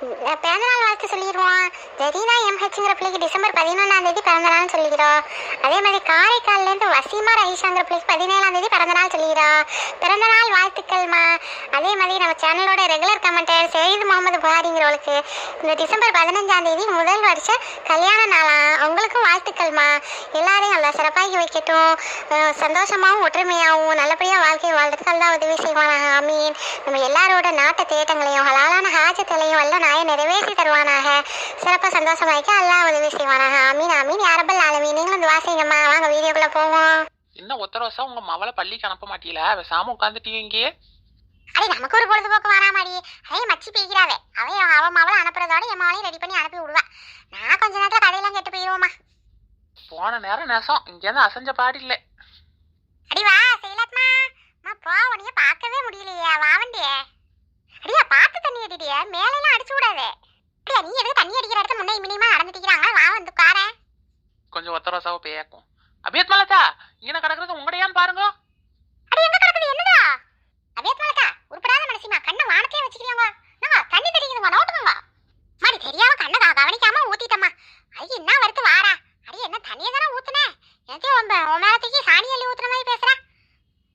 பிறந்தநாள் வாழ்த்து சொல்லிடுவோம். ஜெரீனா எம்ஹெச்ங்கிற பிள்ளைக்கு டிசம்பர் பதினொன்றாம் தேதி பிறந்தநாள்னு சொல்லிக்கிறோம் அதே மாதிரி காரைக்கால்லேருந்து வசீமா ரஹீஷாங்கிற பிள்ளைக்கு பதினேழாம் தேதி பிறந்தநாள் சொல்லிக்கிறோம் பிறந்தநாள் வாழ்த்துக்கள்மா. அதே மாதிரி நம்ம சேனலோட ரெகுலர் கமெண்டர் சயீது முகமது புகாரிங்கிறவளுக்கு இந்த டிசம்பர் பதினஞ்சாம் தேதி முதல் வருஷம் கல்யாண நாளா? உங்களுக்கும் வாழ்த்துக்கள்மா. எல்லாரையும் நல்லா சிறப்பாகி வைக்கட்டும். சந்தோஷமாகவும் சந்தோஷமாவும் ஒற்றுமையாகவும் நல்லபடியாக வாழ்க்கை வாழ்றதுக்கு எல்லாம் உதவி செய்வானாக. ஆமீன். நம்ம எல்லாரோட நாட்டு தேட்டங்களையும் ஹலாலான ஹாஜத்தலையும் எல்லாம் நாயை நிறைவேற்றி தருவானாக. சிறப்பாக சந்தோஷமாய்க்க எல்லாம் உதவி செய்வானாக. ஆமீன் ஆமீன். யாரபல் ஆலமீன்? நீங்களும் துவா செய்யுங்கம்மா வாங்க வீடியோக்குள்ளே போவோம். என்ன வருஷம் உங்க மவளை பள்ளிக்கு அனுப்ப மாட்டீல பேசாம உட்காந்துட்டீங்க இங்கேயே? அடே நமக்கு ஒரு பொழுதுபோக்கு வராமாடி. அதே மச்சி பேய்கிறாவே அவன் அவன் மவளை அனுப்புறதோட என் மவளையும் ரெடி பண்ணி அனுப்பி விடுவா. நான் கொஞ்ச நேரத்தில் கதையெல்லாம் கெட்டு போயிடுவோமா போன நேரம் நேசம். இங்கேருந்து அசைஞ்ச பாடு இல்லை. அடி வா செய்யலாத்மா அம்மா போ உன்னைய பார்க்கவே முடியலையே. வாவண்டியே அடியா பார்த்து தண்ணி அடிடிய மேலெல்லாம் அடிச்சு விடாதே. அடியா நீ எதுக்கு தண்ணி அடிக்கிற இடத்துல முன்னே மினிமா நடந்துட்டிக்கிறாங்க வா வந்து உட்காரேன் கொஞ்சம் ஒத்தர வருஷாவ பேயாக்கும் அபியத் மலத்தா இங்கே கிடக்குறது உங்கடையான்னு பாருங்க. அடி எங்க கிடக்குது? என்னடா? அபியத் மலக்கா உருப்படாத மனசிமா. கண்ணை வானத்தையே வச்சுக்கிறீங்க நாங்க தண்ணி தெளிக்குதுங்க நோட்டுங்க மாடி தெரியாம கண்ணை கவனிக்காம ஊத்திட்டம்மா. ஐய என்ன வருத்து வாரா அடி என்ன தண்ணியை தானே ஊத்துனே? எனக்கு உன் ப- உன் மேல தூக்கி சாணி அள்ளி ஊத்துற மாதிரி பேசுற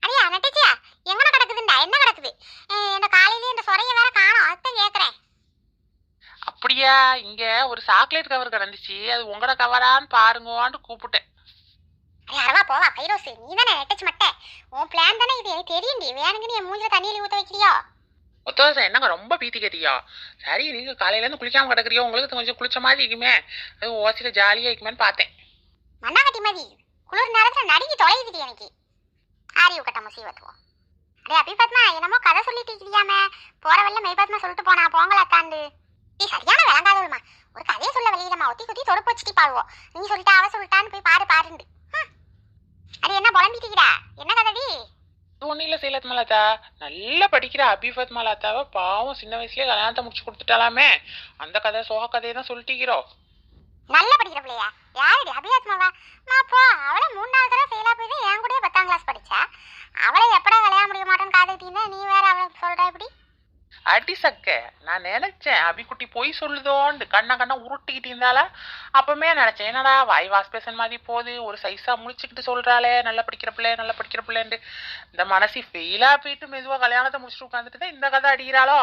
அடியா நட்டுச்சியா எங்கன கிடக்குதுண்டா என்ன கிடக்குது அஹ் இந்த காலையிலேயே இந்த சொரைய வேற காணோம் அதான் கேக்குறேன் அப்படியா இங்க ஒரு சாக்லேட் கவர் கிடந்துச்சு. அது உங்களோட கவரான்னு பாருங்கன்னு கூப்பிட்டேன். அரவா போவா பைரோஸ் நீ தானே நெட்டச்சு மட்டை. உன் பிளான் தானே இது? எனக்கு தெரியும்டி. வேணுங்கன்னு என் மூஞ்சில தண்ணி அள்ளி ஊத்த வைக்கிறியோ? ஒத்த வருஷம் என்னங்க ரொம்ப பீத்தி கட்டியா? சரி நீங்க காலையில இருந்து குளிக்காம கிடக்குறியோ? உங்களுக்கு கொஞ்சம் குளிச்ச மாதிரி இருக்குமே. அது ஓசில ஜாலியா இருக்குமேன்னு பார்த்தேன். மண்ணாங்கட்டி மதி குளிர் நேரத்துல நடுங்கி தொலையுதுடி எனக்கு. ஆரி கட்ட முசீவத்துவோம் அடே அபிபத்மா என்னமோ கதை சொல்லிட்டு இருக்கிறியாமே. போற வழில மெய்பத்மா சொல்லிட்டு போனா போங்களா தாண்டு நீ சரியான விளங்காதவள்மா. ஒரு கதையை சொல்ல வெளியிடமா ஒத்தி குத்தி தொடுப்பு வச்சுட்டு பாடுவோம். நீ சொல்லிட்டா அவ சொல்லிட்டான்னு போய் பாரு பாருண்டு. அடி என்ன புலம்பிட்டீங்கடா என்ன கதடி? ஒன்றும் இல்லை சீலத் மலாத்தா நல்லா படிக்கிற அபிஃபத் மலாத்தாவை பாவம் சின்ன வயசுலயே கல்யாணத்தை முடிச்சு கொடுத்துட்டாலாமே. அந்த கதை சோக கதையை தான் சொல்லிட்டீங்கிறோம் நல்ல படிக்கிற பிள்ளையா? யாருடி அபியாத்மாவா நான் போ அவளை மூணு நாள் தடவை ஃபெயிலா போய் தான் என் கூடயே பத்தாம் கிளாஸ் படிச்சா? அவளை எப்படா கல்யாணம் முடிய மாட்டேன்னு காத்துக்கிட்டீங்கன்னா நீ வேற அவளை சொல்றா இப்படி அடி சக்க. நான் நினைச்சேன் அபிக்குட்டி பொய் சொல்லுதோண்டு. கண்ணா கண்ணா உருட்டிக்கிட்டு இருந்தாளா? அப்பவுமே நினைச்சேன் என்னடா வாய் வாஸ் பேசன் மாதிரி போகுது. ஒரு சைஸா முடிச்சுக்கிட்டு சொல்றாளே நல்லா படிக்கிற பிள்ளை நல்லா படிக்கிற பிள்ளைன்ட்டு. இந்த மனசு ஃபெயிலா போயிட்டு மெதுவா கல்யாணத்தை முடிச்சுட்டு உட்காந்துட்டு தான் இந்த கதை அடிக்கிறாளோ?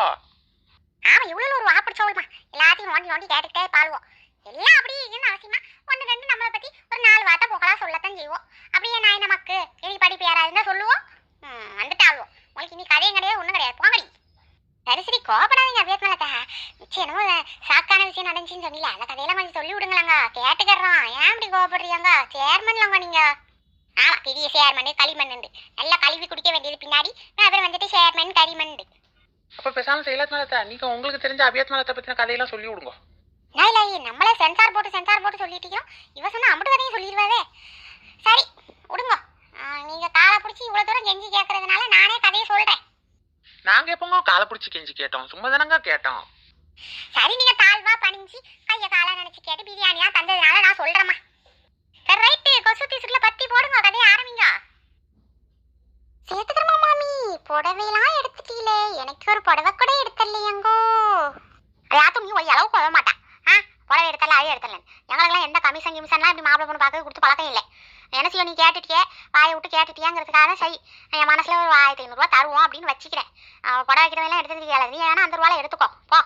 ஆமா இவ்வளவு ஒரு வாப்பிடி சொல்லுமா. எல்லாத்தையும் நோண்டி நோண்டி கேட்டுக்கிட்டே பாடுவோம். எல்லாம் அப்படி இதுன்னு அவசியமா? ஒன்று ரெண்டு நம்மளை பத்தி ஒரு நாலு வார்த்தை புகழா சொல்லத்தான் செய்வோம். அப்படியே நான் நமக்கு எலி படிப்பு யாராவது சொல்லுவோம். வந்துட்டு ஆளுவோம் உங்களுக்கு இனி கதையும் கிடையாது ஒன்றும் கிடையாது. போங்கடி. சரி சரி கோபப்படாதீங்க மிச்சம் என்னமோ சாக்கான விஷயம் நடந்துச்சுன்னு சொன்னீல. அந்த கதையெல்லாம் கொஞ்சம் சொல்லி விடுங்களாங்க. கேட்டுக்கிறோம் ஏன் இப்படி கோபப்படுறீங்க சேர்மன்லங்க நீங்க. ஆமா பெரிய சேர்மன் களிமண் நல்லா கழுவி குடிக்க வேண்டியது பின்னாடி அப்புறம் வந்துட்டு சேர்மன் கரிமண் அப்ப பேசாம சைலத் மலத்தா நீங்க உங்களுக்கு தெரிஞ்ச அபியத் மலத்தை பத்தின கதையெல்லாம் சொல்லி விடுங்க. இல்ல நம்மளே சென்சார் போட்டு சென்சார் போட்டு சொல்லிட்டீங்க இவ சொன்னா அம்பட்டு கதையும் சொல்லிடுவாவே. சரி விடுங்க. நீங்க காலை பிடிச்சி இவ்வளவு தூரம் கெஞ்சி கேட்கறதுனால நானே கதையை சொல்றேன். நாங்க எப்பங்க காலை பிடிச்சி கெஞ்சி கேட்டோம்? சும்மா தானங்க கேட்டோம். சரி நீங்க தாழ்வா பணிஞ்சு கைய காலை நினைச்சு கேட்டு பிரியாணியா தந்ததுனால நான் சொல்றேம்மா. சரி ரைட்டு கொசு தீசுக்குள்ள பத்தி போடுங்க கதையை ஆரம்பிங்க. சேர்த்துக்கிறமா மாமி. புடவைலாம் எடுத்துட்டீங்களே. எனக்கு ஒரு புடவை கூட எடுத்தலையங்கோ யாத்தும் நீ ஒரு அளவுக்கு வர மாட்டா. ஆ புடவை எடுத்தல அவையும் எடுத்தல எங்களுக்கெல்லாம் எந்த கமிஷன் கிமிஷன்லாம் இப்படி மாப்பிள்ளை பொண்ணு பார்க்க கொடுத்து பழக்கம் இல்லை. என்ன நீ கேட்டுட்டியே? வாயை விட்டு கேட்டுட்டியாங்கிறதுக்காக தான் சரி. என் மனசில் ஒரு ஆயிரத்தி ஐநூறுரூவா தருவோம் அப்படின்னு வச்சுக்கிறேன். அவன் புடவை எடுத்துக்கிட்டு எடுத்துருக்கீங்களா நீ வேணா அந்த ரூபாயில் எடுத்துக்கோ. போ.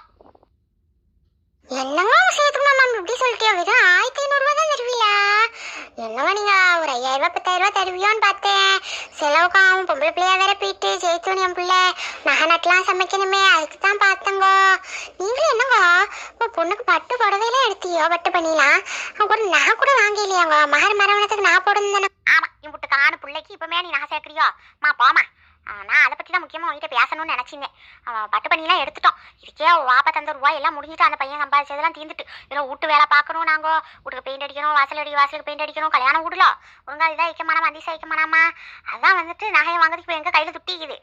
என்னங்க சேர்த்துக்கமா மேம் இப்படி சொல்லிட்டியோ? வெறும் ஆயிரத்தி ஐநூறுரூவா தான் தருவியா? என்னங்க நீங்கள் ஒரு ஐயாயிரம் ரூபா பத்தாயிரம் ரூபா தருவியோன்னு பார்த்தேன். செலவுக்கு அவன் பொம்பளை பிள்ளையா வேற போயிட்டு ஜெயித்தோன் என் பிள்ளை. நகை நட்டுலாம் சமைக்கணுமே அதுக்கு தான் பார்த்தங்கோ. நீங்களும் என்னங்க உங்க பொண்ணுக்கு பட்டு புடவையெல்லாம் எடுத்தியோ பட்டு பண்ணிலாம் ஒரு நான் கூட வாங்கலையாங்க. மகர் மரவணத்துக்கு நான் போடணும் தானே. ஆமா புட்டு காணு பிள்ளைக்கு இப்பமே நீ நகை சேர்க்குறியோ? மா போமா நான் அதை பற்றி தான் முக்கியமாக உங்ககிட்ட பேசணும்னு நினச்சிங்க பட்டு பண்ணிலாம் எடுத்துட்டோம் இதுக்கே வாப்பா தந்த ரூபா எல்லாம் முடிஞ்சிட்டு அந்த பையன் சம்பாதிச்சதெல்லாம் தீர்ந்துட்டு. இதில் வீட்டு வேலை பார்க்கணும் நாங்கள் வீட்டுக்கு பெயிண்ட் அடிக்கணும் வாசல் அடி வாசலுக்கு பெயிண்ட் அடிக்கணும் கல்யாணம் விடலாம் ஒழுங்காக இதாக வைக்க மாட்டாமா அதிசயம் வைக்க மாட்டாமா? அதான் வந்துட்டு நகையை வாங்குறதுக்கு இப்போ எங்கள் கையில் துட்டிக்குது.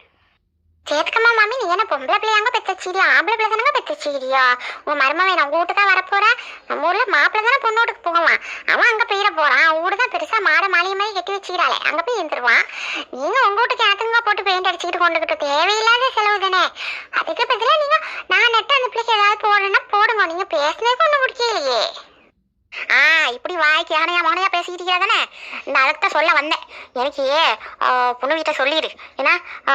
சேத்துக்கம்மா மாமி நீ என்ன பொம்பளை பிள்ளையாங்க பெத்தச்சிரியா ஆம்பளை பிள்ளை தானங்க சீரியா உன் மருமவன் நம்ம வீட்டு தான் வரப்போற நம்ம ஊர்ல மாப்பிள்ளை தானே பொண்ணோட்டுக்கு போகலாம் அவன் அங்க போயிட போறான். அவன் வீடு தான் பெருசா மாட மாளிகை மாதிரி கட்டி வச்சுக்கிறாளே. அங்க போய் இருந்துருவான். நீங்க உங்க வீட்டுக்கு எனக்குங்க போட்டு பெயிண்ட் அடிச்சுட்டு கொண்டுகிட்டு தேவையில்லாத செலவு தானே? அதுக்கு பதிலாக நீங்க நான் நெட்டு அந்த பிள்ளைக்கு ஏதாவது போடணும்னா போடுங்க. நீங்க பேசினதுக்கு ஒண்ணு பிடிக்கலையே. இப்படி வாய்க்கு யானையா மோனையா பேசிக்கிட்டு தானே? நான் அதுக்கு தான் சொல்ல வந்தேன். எனக்கு ஆ, பொண்ணு வீட்டை சொல்லிடு. ஏன்னா ஆ,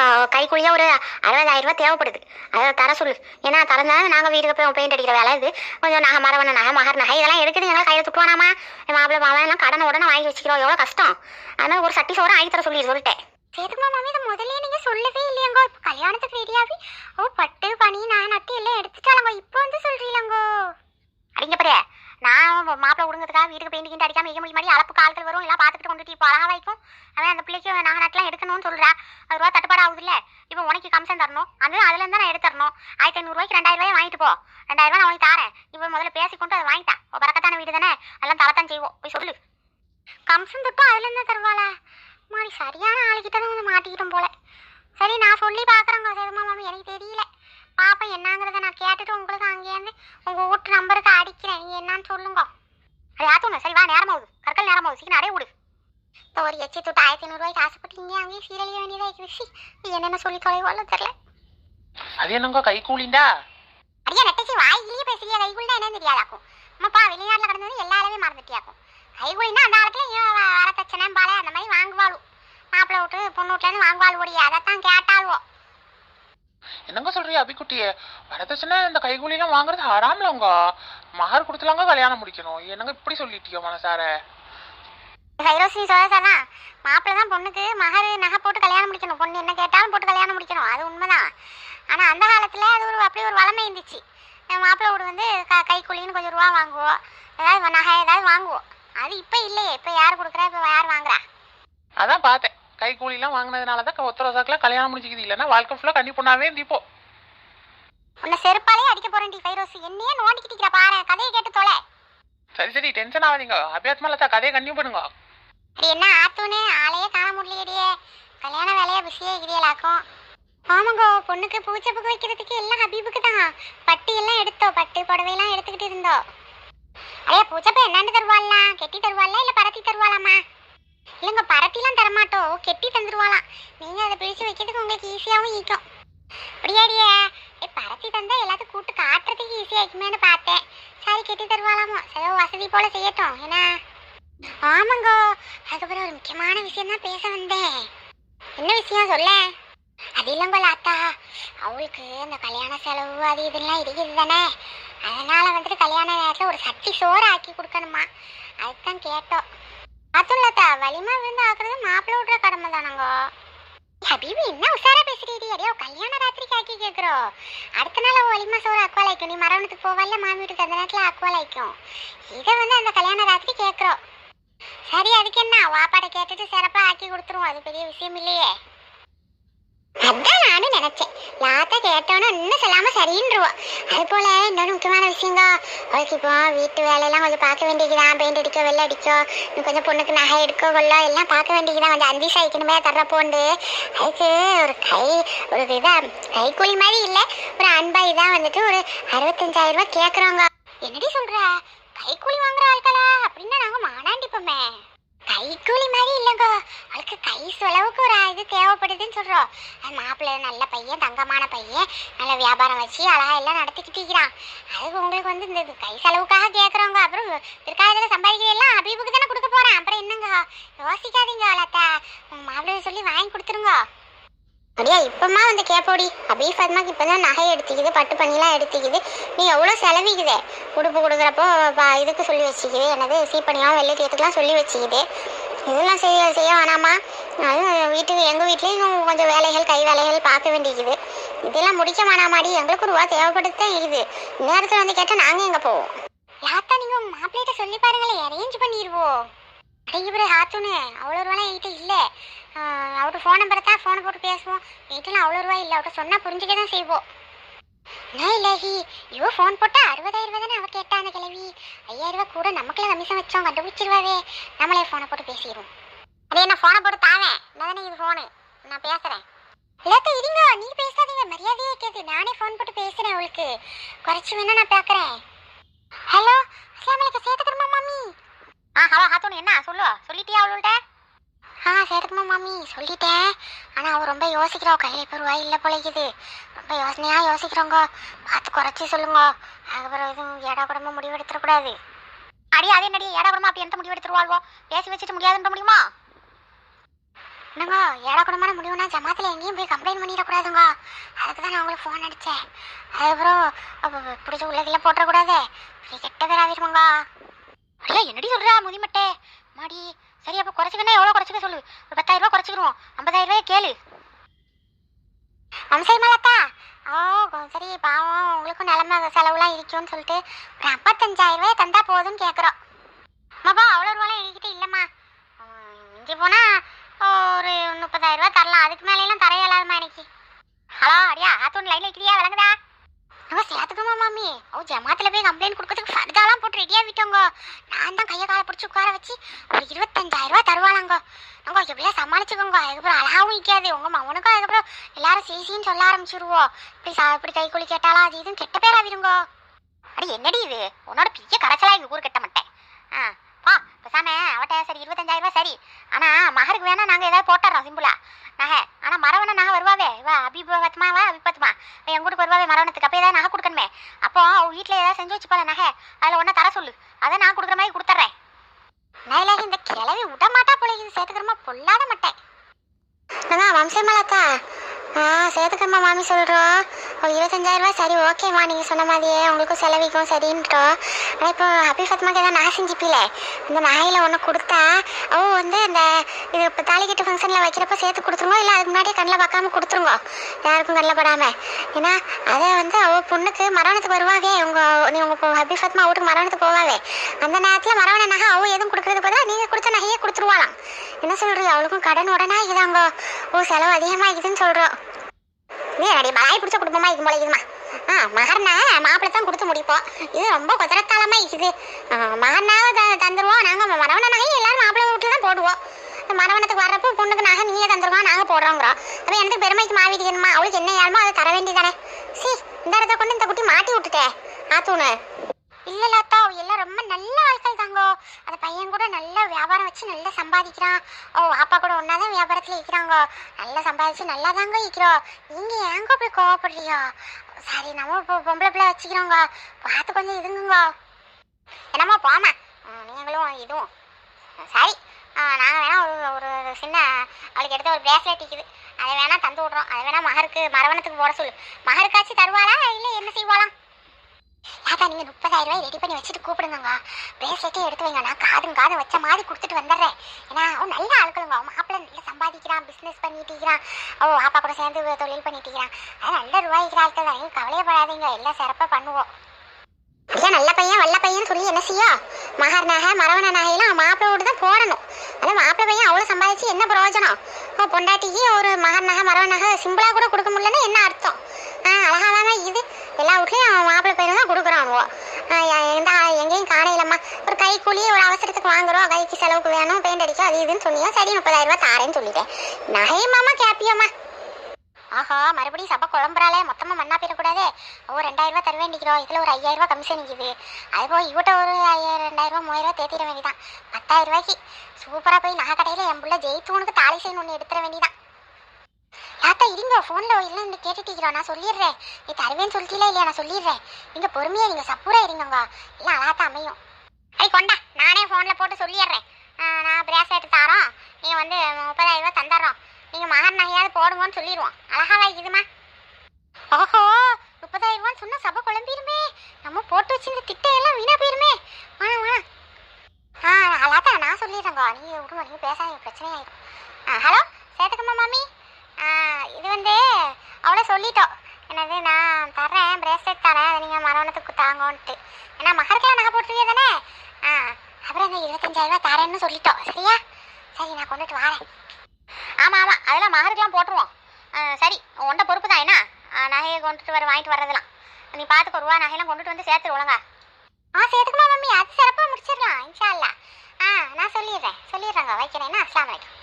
ஒரு அறுபதாயிரம் ரூபாய் தேவைப்படுது. அதை தர சொல்லு. ஏன்னா தரந்தாலும் நாங்கள் வீட்டுக்கு போய் பெயிண்ட் அடிக்கிற வேலை இது. கொஞ்சம் நகை மரவன நகை மகர் நகை இதெல்லாம் எடுக்குது எல்லாம் கையில் துட்டுவானாமா என் மாப்பிள்ளை மாவன் எல்லாம் கடனை உடனே வாங்கி வச்சுக்கிறோம். எவ்வளோ கஷ்டம்? அதனால ஒரு சட்டி சோறும் ஆகி தர சொல்லிடு சொல்லிட்டேன். சேதுமா மாமி இதை முதல்ல நீங்க சொல்லவே இல்லையங்கோ. இப்போ கல்யாணத்துக்கு ரெடியாகி ஓ பட்டு பனி நான் நட்டு எல்லாம் எடுத்துட்டாலங்கோ இப்போ வந்து சொல்றீங்களங்கோ அடிங்க பாரு நான் மாப்பிள்ளை வீட்டுக்கு பெயிண்ட் கிண்ட் அடிக்காம இருக்க முடியும் அளப்பு கால்கள் வரும் எல்லாம் பார்த்துட்டு கொண்டுட்டு இப்போ அழகாக வைக்கும் அவன் அந்த பிள்ளைக்கு நாங்கள் நட்டுலாம் எடுக்கணும்னு சொல்கிறா அது ரூபா தட்டுப்பாடு ஆகுதுல்ல. இப்போ உனக்கு கமிஷன் தரணும். அது அதுலேருந்து தான் நான் எடுத்துறணும் ஆயிரத்தி ஐநூறுரூவாய்க்கு ரெண்டாயிரம் ரூபாய் வாங்கிட்டு போ. ரெண்டாயிரம் ரூபாய் நான் உனக்கு தரேன். இப்போ முதல்ல பேசிக்கொண்டு அதை வாங்கிட்டா பறக்கத்தான வீடு தானே? அதெல்லாம் தரத்தான் செய்வோம். போய் சொல்லு. கமிஷன் தொட்டும் அதுலேருந்து தருவாளா? மாடி சரியான ஆளுகிட்ட தான் மாட்டிக்கிட்டோம் போல. சரி நான் சொல்லி பார்க்குறேங்க சேதுமா மாமி? எனக்கு தெரியல. பாப்பேன் என்னங்கிறத நான் கேட்டுட்டு உங்களுக்கு அங்கேருந்து உங்கள் வீட்டு நம்பருக்கு அடிக்கிறேன். நீ என்னன்னு சொல்லுங்க. அது ஆத்துங்க சரி வா நேரமாகுது கற்கள் நேரமாகுது சீக்கிரம் அடைய விடு இப்போ ஒரு எச்சி தொட்டு ஆயிரத்தி ஐநூறுரூவாய்க்கு ஆசைப்பட்டு இங்கே அங்கேயும் சீரழிய வேண்டியதாக இருக்குது சி நீ என்னென்ன சொல்லி தொலைவோல தெரியல. அது என்னங்க கை கூலிண்டா? அடியா நெட்டச்சி வாயிலேயே பேசுறியா கைகுள்னா என்னன்னு தெரியாதாக்கும். அம்மாப்பா வெளிநாட்டில் கடந்தது எல்லா அளவே மறந்துட்டியாக்கும். கைகுலினா அந்த காலத்துல இவன் வ- வரதட்சணை பாலை அந்த மாதிரி வாங்குவாளும் மாப்பிள்ளை விட்டு பொண்ணு வீட்டுலேருந்து வாங்குவாள் ஓடியா. அதைத்தான் கேட்டாளுவோ. என்னங்க சொல்றீங்க அபிக்குட்டியே? வரதட்சணை இந்த கைகூலிலாம் வாங்குறது ஹராம்லங்க. மகர் கொடுத்துலாங்க கல்யாணம் முடிக்கணும். என்னங்க இப்படி சொல்லிட்டியோ மனசார? சைரோசி சொல்லதான் மாப்பிள்ளை தான் பொண்ணுக்கு மகர் நகை போட்டு கல்யாணம் முடிக்கணும். பொண்ணு என்ன கேட்டாலும் போட்டு கல்யாணம் முடிக்கணும். அது உண்மைதான். ஆனா அந்த காலத்துல அது ஒரு அப்படி ஒரு வளமை இருந்துச்சு. என் மாப்பிள்ளை வீடு வந்து க கைக்கூலின்னு கொஞ்சம் ரூபா வாங்குவோம் ஏதாவது நகை ஏதாவது வாங்குவோம் அது இப்போ இல்லையே. இப்போ யார் கொடுக்குறா? இப்போ யார் வாங்குறா? அதான் பார்த்தேன் கை கூலிலாம் வாங்கினதுனால தான் ஒத்தர வசாக்கில் கல்யாணம் முடிச்சிக்குது இல்லைன்னா வாழ்க்கை ஃபுல்லாக கண்ணி பொண்ணாவே இருந்திப்போ. உன்னை செருப்பாலே அடிக்க போறேன் டி ஃபைரோஸ் என்னையே நோண்டிக்கிட்டு பாரு கதையை கேட்டு தொலை. சரி சரி டென்ஷன் ஆகாதீங்க. அபியாத்மா லதா கதையை கன்னியூ பண்ணுங்க. அடி என்ன ஆத்துனே ஆளையே காண முடியலையே கல்யாண வேலையா பிஸியே இருக்கிறீங்களாக்கும் ஆமாங்கோ பொண்ணுக்கு பூச்சப்புக்கு வைக்கிறதுக்கு எல்லாம் ஹபீபுக்கு தான். பட்டு எல்லாம் எடுத்தோம் பட்டு புடவையெல்லாம் எடுத்துக்கிட்டு இருந்தோம் அடையா பூச்சப்ப என்னன்னு தருவாள்லாம் கெட்டி தருவாள்ல இல்ல பரத்தி தருவாளாமா இல்லைங்க பரத்திலாம் தரமாட்டோம். கெட்டி தந்துருவாளாம். நீங்க அதை பிரிச்சு வைக்கிறதுக்கு உங்களுக்கு ஈஸியாகவும் ஈக்கும். அப்படியாடியே? ஏ பரத்தி தந்தா எல்லாத்தையும் கூட்டு காட்டுறதுக்கு ஈஸியா இருக்குமேன்னு பார்த்தேன். சரி கெட்டி தருவாளாமோ? சரி வசதி போல செய்யட்டும். ஏன்னா ஆமாங்கோ. அதுக்கப்புறம் ஒரு முக்கியமான விஷயம் தான் பேச வந்தேன். என்ன விஷயம் சொல்ல? அது இல்லைங்கோ லாத்தா அவளுக்கு இந்த கல்யாண செலவு அது இதெல்லாம் இருக்குது தானே. அதனால வந்துட்டு கல்யாண நேரத்தில் ஒரு சட்டி சோறு ஆக்கி கொடுக்கணுமா? அதுதான் கேட்டோம். அதுவும் வலிமா விழுந்து ஆக்குறது மாப்பிள்ள விட்ற கடமை தானங்கோ? ஹபீபி என்ன உஷாரா பேசுறீடி அடியோ கல்யாண ராத்திரிக்கு ஆக்கி கேட்குறோம் அடுத்த நாள் அவ வலிமா சோறு அக்குவாலைக்கும் நீ மரவணத்துக்கு போவல்ல மாமி வீட்டுக்கு அந்த நேரத்தில் அக்குவாலைக்கும் இதை வந்து அந்த கல்யாண ராத்திரி கேட்குறோம் சரி அதுக்கு என்ன? வாப்பாடை கேட்டுட்டு சிறப்பா ஆக்கி கொடுத்துருவோம். அது பெரிய விஷயம் இல்லையே. அதான் நானும் நினைச்சேன். லாத்தா கேட்டவனும் இன்னும் சொல்லாம சரின்றுவோம் அது போல இன்னொரு முக்கியமான விஷயங்க அவளுக்கு இப்போ வீட்டு வேலையெல்லாம் கொஞ்சம் பார்க்க வேண்டியதுதான். பெயிண்ட் அடிக்கோ வெள்ளை அடிக்கோ இன்னும் கொஞ்சம் பொண்ணுக்கு நகை எடுக்க கொள்ளோ எல்லாம் பார்க்க வேண்டியதுதான். கொஞ்சம் அஞ்சு சாய்க்கணுமே தர்றப்போண்டு அதுக்கு ஒரு கை ஒரு இதா கைக்கூலி மாதிரி இல்லை. ஒரு அன்பாய் தான் வந்துட்டு ஒரு அறுபத்தஞ்சாயிரம் ரூபாய் கேட்குறோங்க என்னடி சொல்ற? கைக்கூலி வாங்குற ஆட்களா? அப்படின்னா நாங்கள் மாடாண்டிப்போமே கைக்கூலி மாதிரி இல்லைங்க. அவளுக்கு கை செலவுக்கு ஒரு இது தேவைப்படுதுன்னு சொல்கிறோம் அது மாப்பிள்ளை நல்ல பையன் தங்கமான பையன் நல்ல வியாபாரம் வச்சு அழகா எல்லாம் நடத்திக்கிட்டு இருக்கிறான். அதுக்கு உங்களுக்கு வந்து இந்த இது கை செலவுக்காக கேட்குறவங்க அப்புறம் பிற்காலத்தில் சம்பாதிக்கிற எல்லாம் அபிபுக்கு தானே கொடுக்க போகிறேன் அப்புறம் என்னங்க? யோசிக்காதீங்க லதா. மாப்பிள்ளை சொல்லி வாங்கி கொடுத்துருங்க. அப்படியா இப்பமா வந்து கேப்போடி. அபீஃப் அதுமாக்கு இப்போ தான் நகை எடுத்துக்குது பட்டு பண்ணிலாம் எடுத்துக்குது. நீ எவ்வளோ செலவிக்குதே? உடுப்பு கொடுக்குறப்போ இதுக்கு சொல்லி வச்சுக்குது என்னது சீப்பனியும் வெள்ளட்டியத்துக்குலாம் சொல்லி வச்சுக்குது. இதெல்லாம் செய்ய செய்ய வேணாமா? அதுவும் வீட்டுக்கு எங்கள் வீட்லேயும் கொஞ்சம் வேலைகள் கை வேலைகள் பார்க்க வேண்டியது இதெல்லாம் முடிக்க வேணாமாடி எங்களுக்கு ஒரு ரூபா தேவைப்படுத்தே தான் இருக்குது. நேரத்தில் வந்து கேட்டால் நாங்கள் எங்கே போவோம்? லாத்தா நீங்கள் உங்கள் மாப்பிள்ளைகிட்ட சொல்லி பாருங்களேன் அரேஞ்ச் பண்ணிடுவோம் அடங்கி பிறகு ஹாத்துன்னு அவ்வளோ ரூபாலாம் என்கிட்ட இல்லை. அவர்கிட்ட ஃபோன் நம்பரை தான் ஃபோனை போட்டு பேசுவோம். என்கிட்டலாம் அவ்வளோ ரூபா இல்லை. அவர்கிட்ட சொன்னால் புரிஞ்சுக்க தான் செய்வோம். நான் இல்லஹி இவ ஃபோன் போட்டால் அறுபதாயிரம் ரூபா தானே அவ கேட்டா அந்த கிழவி? ஐயாயிரம் ரூபா கூட நமக்குலாம் கமிஷன் வச்சோம் கண்டுபிடிச்சிருவாவே. நம்மளே ஃபோனை போட்டு பேசிடுவோம் அதே என்ன ஃபோனை போட்டு தாவேன். நான் தானே இது ஃபோனு நான் பேசுகிறேன் எல்லாத்தையும் இருங்க. நீ பேசாதீங்க. மரியாதையே கேது நானே ஃபோன் போட்டு பேசுகிறேன் அவளுக்கு. குறைச்சி வேணா நான் பார்க்குறேன் ஹலோ அஸ்லாம் வலைக்கம் சேத்துக்கிறமா மாமி. ஆ ஹலோ ஹாத்தூன் என்ன? சொல்லு. சொல்லிட்டியா அவள்கிட்ட ஆ சரிக்குமா மாமி. சொல்லிட்டேன். ஆனால் அவள் ரொம்ப யோசிக்கிறோம் கையில் இப்போ ரூபாய் இல்லை பிழைக்குது ரொம்ப யோசனையாக யோசிக்கிறோங்க. பார்த்து குறைச்சி சொல்லுங்க. அதுக்கப்புறம் எதுவும் ஏடா கூடமா முடிவு எடுத்துடக்கூடாது அடி அதே நடி ஏடா கூடமா அப்படி எந்த முடிவு எடுத்துருவாள்வோ? பேசி வச்சுட்டு முடியாதுன்ற முடியுமா? என்னங்க? ஏடா கூடமான முடிவுனா ஜமாத்தில் எங்கேயும் போய் கம்ப்ளைண்ட் பண்ணிடக்கூடாதுங்க அதுக்கு தான் நான் உங்களுக்கு ஃபோன் அடித்தேன் அதுக்கப்புறம் பிடிச்ச உள்ளதில் போட்டுறக்கூடாது கெட்ட பேர் ஆகிருமாங்க ஐயா என்னடி சொல்கிறா முதிமட்டே மாடி சரி அப்போ குறைச்சிக்கணும் எவ்வளோ குறைச்சிக்க சொல்லு? ஒரு பத்தாயிரம் ரூபாய் குறைச்சிக்கிறோம் ஐம்பதாயிரம் ரூபாய் கேளு. அம்சை ஓ சரி பாவம் உங்களுக்கும் நிலமை செலவுலாம் இருக்கும்னு சொல்லிட்டு ஒரு ஐம்பத்தஞ்சாயிரம் ரூபாய் தந்தா போதும்னு கேட்குறோம் அம்மாப்பா அவ்வளோ ரூபாலாம் என்கிட்ட இல்லைம்மா. இங்கே போனால் ஒரு முப்பதாயிரம் ரூபாய் தரலாம். அதுக்கு மேலேலாம் தர இயலாதும்மா எனக்கு. ஹலோ அடியா ஆத்தூன் லைனில் இருக்கிறியா விளங்குதா? நம்ம சேர்த்துக்கோமா மாமி. அவ ஜமாத்தில் போய் கம்ப்ளைண்ட் கொடுக்கறதுக்கு ஃபர்தாலாம் போட்டு ரெடியாக விட்டோங்க. நான் தான் கையை காலை பிடிச்சி உட்கார வச்சு ஒரு இருபத்தஞ்சாயிரம் தருவானாங்கோ நாங்கள் எப்படியா சமாளிச்சுக்கோங்க. அதுக்கப்புறம் அழகாவும் நிற்காது உங்கள் மகனுக்கும் அதுக்கப்புறம் எல்லாரும் சீசின்னு சொல்ல ஆரம்பிச்சிருவோம் இப்படி சா இப்படி கை குழி கேட்டாலும் அது இதுவும் கெட்ட பேராக ஆகிருங்கோ அடி என்னடி இது? உன்னோட பெரிய கரைச்சலாக எங்கள் ஊர் கட்ட மாட்டேன் ஆ. பா பேசாம அவட்ட சரி இருபத்தஞ்சாயிரம் ரூபாய் சரி. ஆனால் மகருக்கு வேணா நாங்கள் ஏதாவது போட்டுறோம் சிம்பிளா நகை. ஆனால் மரவண நகை வருவாவே? வா அபிபத்துமா வா அபிபத்துமா என் கூட்டுக்கு வருவாவே மரவணத்துக்கு அப்போ ஏதாவது நகை கொடுக்கணுமே. அப்போ அவள் வீட்டில் ஏதாவது செஞ்சு வச்சுப்பாள நகை. அதில் ஒன்றா தர சொல்லு. அதை நான் கொடுக்குற மாதிரி கொடுத்துட்றேன். நைல இந்த கிளவி விட மாட்டா போல இது சேர்த்துக்கிறமா? பொல்லாத மாட்டேன் வம்சமலக்கா ஆ சேர்த்துக்கம்மா மாமி சொல்கிறோம் ஒரு இருபத்தஞ்சாயிரம் ரூபாய் சரி ஓகேம்மா. நீங்கள் சொன்ன மாதிரியே உங்களுக்கும் செலவிக்கும் சரின்றோம் ஆனால் இப்போ ஹபி ஃபத்மாக்கு ஏதாவது நான் செஞ்சுப்பில இந்த நகையில் ஒன்று கொடுத்தா அவ வந்து அந்த இது இப்போ தாலிக்கட்டு ஃபங்க்ஷனில் வைக்கிறப்ப சேர்த்து கொடுத்துருங்க இல்லை அதுக்கு முன்னாடியே கண்ணில் பார்க்காம கொடுத்துருங்க யாருக்கும் கண்ணில் படாமல் ஏன்னா அதை வந்து அவ பொண்ணுக்கு மரணத்துக்கு வருவாவே. உங்கள் நீ உங்கள் ஹபி ஃபத்மா வீட்டுக்கு மரணத்துக்கு போவாவே. அந்த நேரத்தில் மரவண நகை அவ எதுவும் கொடுக்குறது பதிலாக நீங்கள் கொடுத்த நகையே கொடுத்துருவாளாம். என்ன சொல்கிறீங்க அவளுக்கும் கடன் உடனே இதாங்க ஓ செலவு அதிகமாகிதுன்னு சொல்கிறோம் நீ அடி மலாய் பிடிச்ச குடும்பமா இது போல இதுமா. ஆ மகர்னா மாப்பிள்ளை தான் கொடுத்து முடிப்போம். இது ரொம்ப குதிரத்தாலமா இருக்குது மகனாவை த தந்துருவோம். நாங்கள் மரவண நகையும் எல்லாரும் மாப்பிள்ளை வீட்டில் தான் போடுவோம். மரவணத்துக்கு வர்றப்போ பொண்ணுக்கு நகை நீயே தந்துருவோம் நாங்கள் போடுறோங்கிறோம். அப்போ எனக்கு பெருமைக்கு மாவிடிக்கணுமா அவளுக்கு என்ன ஏழுமோ அதை தர வேண்டியதானே சி இந்த இடத்த கொண்டு இந்த குட்டி மாட்டி விட்டுட்டே. ஆத்தூணு இல்ல லாத்தா எல்லாம் ரொம்ப நல்ல ஆட்கள் தாங்கோ. அந்த பையன் கூட நல்ல வியாபாரம் வச்சு நல்லா சம்பாதிக்கிறான். ஓ அப்பா கூட ஒன்னாதான் வியாபாரத்துல இருக்கிறாங்க. நல்லா சம்பாதிச்சு நல்லா தாங்க இருக்கிறோம். நீங்க ஏங்க போய் கோவப்படுறியோ சரி நம்ம இப்போ பொம்பளை பிள்ளை வச்சுக்கிறோங்க. பார்த்து கொஞ்சம் இதுங்குங்க என்னம்மா போமா நீங்களும் இதுவும். சரி. நாங்கள் வேணால் ஒரு ஒரு சின்ன அவளுக்கு எடுத்த ஒரு பிரேஸ்லெட் இருக்குது. அதை வேணால் தந்து விட்றோம். அதை வேணால் மகருக்கு மரவணத்துக்கு போட சொல்லு. மகருக்காச்சும் தருவாளா? இல்லை என்ன செய்வாளாம்? ஏதா நீங்க முப்பதாயிரம் ரூபாய் ரெடி பண்ணி வச்சுட்டு கூப்பிடுங்க பிரேஸ்லெட்டையும் எடுத்து வைங்க. நான் காதும் காதும் வச்ச மாதிரி கொடுத்துட்டு வந்துடுறேன். ஏன்னா அவன் நல்ல ஆட்களுங்க. அவன் மாப்பிள்ளை நல்லா சம்பாதிக்கிறான் பிஸ்னஸ் பண்ணிட்டு இருக்கிறான். ஓ அப்பா கூட சேர்ந்து தொழில் பண்ணிட்டு இருக்கிறான். அது நல்ல ரூபாய்க்கிற ஆட்கள் தான். நீங்க கவலையப்படாதீங்க. எல்லாம் சிறப்பாக பண்ணுவோம். ஐயா நல்ல பையன் வல்ல பையன் சொல்லி என்ன செய்யும் மகர் நகை மரவண நகையெல்லாம் மாப்பிள்ளோடு தான் போடணும். அதான் மாப்பிள்ளை பையன் அவ்வளோ சம்பாதிச்சு என்ன பிரயோஜனம்? ஓ பொண்டாட்டிக்கு ஒரு மகர் நகை மரவ நகை சிம்பிளாக கூட கொடுக்க முடியலன்னா என்ன அர்த்தம்? ஆ அழகாதானே இது? எல்லா வீட்லேயும் அவன் மாப்பிள்ளை பையன் தான் கொடுக்குறானுவோ எந்த எங்கேயும் காணையிலம்மா ஒரு கை கூலி ஒரு அவசரத்துக்கு வாங்குறோம். கைக்கு செலவுக்கு வேணும் பெயிண்ட் அடிக்க அது இதுன்னு சொன்னியோ? சரி முப்பதாயிரம் ரூபாய் தாரேன்னு சொல்லிட்டேன். நகையம்மாமா கேப்பியோம்மா. ஆஹா மறுபடியும் சபை குழம்புறாளே. மொத்தமாக மண்ணா போயிடக்கூடாதே. ஓ ரெண்டாயிரரூவா ரூபாய் தர வேண்டிக்கிறோம் இதில் ஒரு ஐயாயிரரூவா கமிஷன் நிற்கிது அது போய் இவட்ட ஒரு ஐயாயிரம் ரெண்டாயிரம் ரூபாய் மூவாயிரம் தேத்திட வேண்டியதான் பத்தாயிரரூவாய்க்கு சூப்பராக போய் நகை கடையில் என் பிள்ளை ஜெயித்துவனுக்கு தாலி செய்யணும் ஒன்று எடுத்துட வேண்டியதான் யாத்தா இருங்க ஃபோனில் இல்லைன்னு கேட்டுட்டீங்களா? நான் சொல்லிடுறேன். நீ தருவேன்னு சொல்லிட்டீங்களா இல்லையா? நான் சொல்லிடுறேன். நீங்கள் பொறுமையாக நீங்கள் சப்பூராக இருங்கங்க. இல்லை அழாத்த அமையும். அடி கொண்டா நானே ஃபோனில் போட்டு சொல்லிடுறேன். ஆ, நான் பிரேஸ்லெட் தாரோம். நீங்கள் வந்து முப்பதாயிரம் ரூபாய் தந்துடுறோம். நீங்கள் மகன் நகையாவது போடுங்கன்னு சொல்லிடுவோம். அழகாவா இருக்குதுமா ஓஹோ முப்பதாயிரம் ரூபான்னு சொன்னா சபை குழம்பிடுமே. நம்ம போட்டு வச்சிருந்த திட்டையெல்லாம் வீணாக போயிருமே. வேணாம் வேணாம் ஆ அழாத்தா நான் சொல்லிடுறேங்க. நீங்கள் விடுங்க நீங்கள் பேசாதீங்க பிரச்சனையாயிடும் ஆ ஹலோ சேத்துக்கம்மா மாமி. இது வந்து அவளை சொல்லிட்டோம் என்னது நான் தரேன் பிரேஸ்லெட் தரேன் அதை நீங்கள் மரவணத்துக்கு தாங்கன்ட்டு. ஏன்னா மகருக்கெல்லாம் நகை போட்டுருவியே தானே? ஆ அப்புறம் அந்த இருபத்தஞ்சாயிரம் தரேன்னு சொல்லிட்டோம் சரியா? சரி நான் கொண்டுட்டு வரேன். ஆமாம் ஆமாம் அதெல்லாம் மகருக்கெல்லாம் போட்டுருவோம். ஆ, சரி உன்ட பொறுப்பு தான் என்ன? நகையை கொண்டுட்டு வர வாங்கிட்டு வர்றதெல்லாம். நீ பார்த்துக்கோ ரூபா நகையெல்லாம் கொண்டுட்டு வந்து சேர்த்துரு ஒழுங்கா. ஆ சேர்த்துக்குமா மம்மி? அது சிறப்பாக முடிச்சிடலாம் இன்ஷா அல்லா ஆ நான் சொல்லிடுறேன் சொல்லிடுறேங்க வைக்கிறேன்னா அஸ்லாம் வலைக்கம்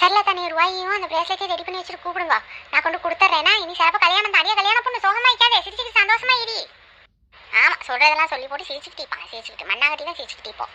சரில தனி ரூபாயும் அந்த பிரேஸ்லெட்டையும் ரெடி பண்ணி வச்சுட்டு கூப்பிடுங்க. நான் கொண்டு கொடுத்துட்றேன்னா இனி சிறப்பாக கல்யாணம் தனியாக கல்யாணம் பொண்ணு சோகமா இருக்காதே. சந்தோஷமா இடி ஆமாம் சொல்கிறதெல்லாம் சொல்லி போட்டு சிரிச்சுக்கிட்டு இருப்பாங்க சிரிச்சுக்கிட்டு மண்ணாங்கட்டி தான் சிரிச்சுக்கிட்டு இப்போ